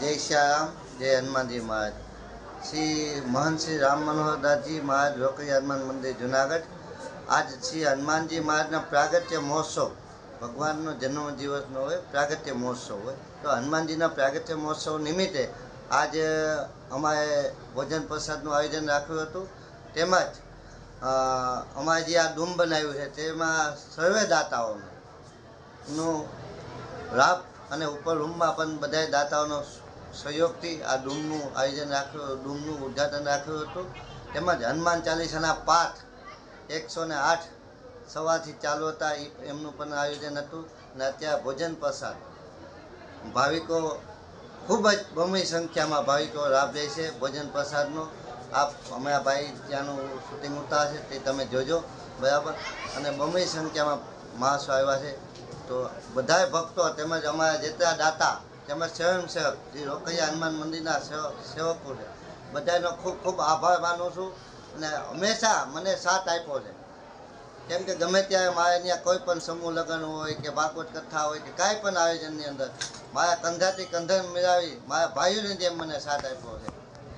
જય શ્યામ, જય હનુમાનજી મહારાજ. શ્રી મહંત શ્રી રામ મનોહરદાસજી મહારાજ રોકડી હનુમાન મંદિર જુનાગઢ. આજ શ્રી હનુમાનજી મહારાજના પ્રાગત્ય મહોત્સવ. ભગવાનનો જન્મ દિવસનો હોય પ્રાગત્ય મહોત્સવ હોય. તો હનુમાનજીના પ્રાગત્ય મહોત્સવ નિમિત્તે આજ અમારે ભોજન પ્રસાદનું આયોજન રાખ્યું હતું. તેમજ અમારે જે આ ડૂમ બનાવ્યું છે, તેમાં સર્વે દાતાઓનું નું લાભ અને ઉપર રૂમમાં પણ બધા દાતાઓનો સહયોગથી આ ડૂમનું આયોજન રાખ્યું, ડૂમનું ઉદ્ઘાટન રાખ્યું હતું. તેમજ હનુમાન ચાલીસાના પાઠ એકસો ને આઠ સવારથી ચાલુ હતા. એમનું પણ આયોજન હતું. અને અત્યારે ભોજન પ્રસાદ. ભાવિકો ખૂબ જ બમણી સંખ્યામાં ભાવિકો લાભ લે છે ભોજન પ્રસાદનો. આપ અમારા ભાઈ ત્યાંનું શૂટિંગ ઉતારશે તે તમે જોજો. બરાબર? અને બમણી સંખ્યામાં માણસો આવ્યા છે. તો બધાય ભક્તો તેમજ અમારા જેટલા દાતા તેમજ સ્વયંસેવક શ્રી રોકૈયા હનુમાન મંદિરના સેવ- સેવકો છે. બધાનો ખૂબ ખૂબ આભાર માનું છું અને હંમેશા મને સાથ આપ્યો છે. કેમ કે ગમે ત્યારે મારે ત્યાં કોઈ પણ સમૂહ લગ્ન હોય કે ભાગવત કથા હોય કે કાંઈ પણ આયોજનની અંદર, મારા કંધાથી કંધન મેળવી મારા ભાઈઓની જેમ મને સાથ આપ્યો છે.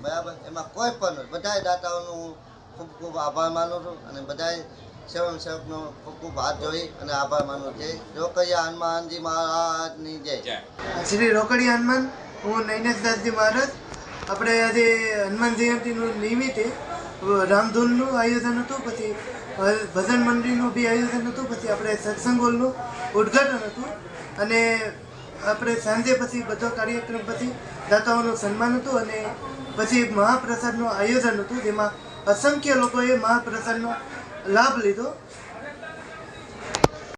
બરાબર? એમાં કોઈ પણ બધા દાતાઓનો હું ખૂબ ખૂબ આભાર માનું છું અને બધાય સેવન સેવકનો ખૂબ ખૂબ હાથ જોઈ અને આભાર માનું છે. જય રોકૈયા હનુમાનજી મહારાજની જય. શ્રી રોકડિયા હનુમાન હું નૈનેશદાસજી મહારાજ. આપણે આજે હનુમાન જયંતિનું નિમિત્તે રામધૂનનું આયોજન હતું પછી ભજન મંડળીનું બી આયોજન હતું પછી આપણે સત્સંગ હોલનું ઉદ્ઘાટન હતું. અને આપણે સાંજે પછી બધો કાર્યક્રમ પછી દાતાઓનું સન્માન હતું અને પછી મહાપ્રસાદનું આયોજન હતું જેમાં અસંખ્ય લોકોએ મહાપ્રસાદનો લાભ લીધો.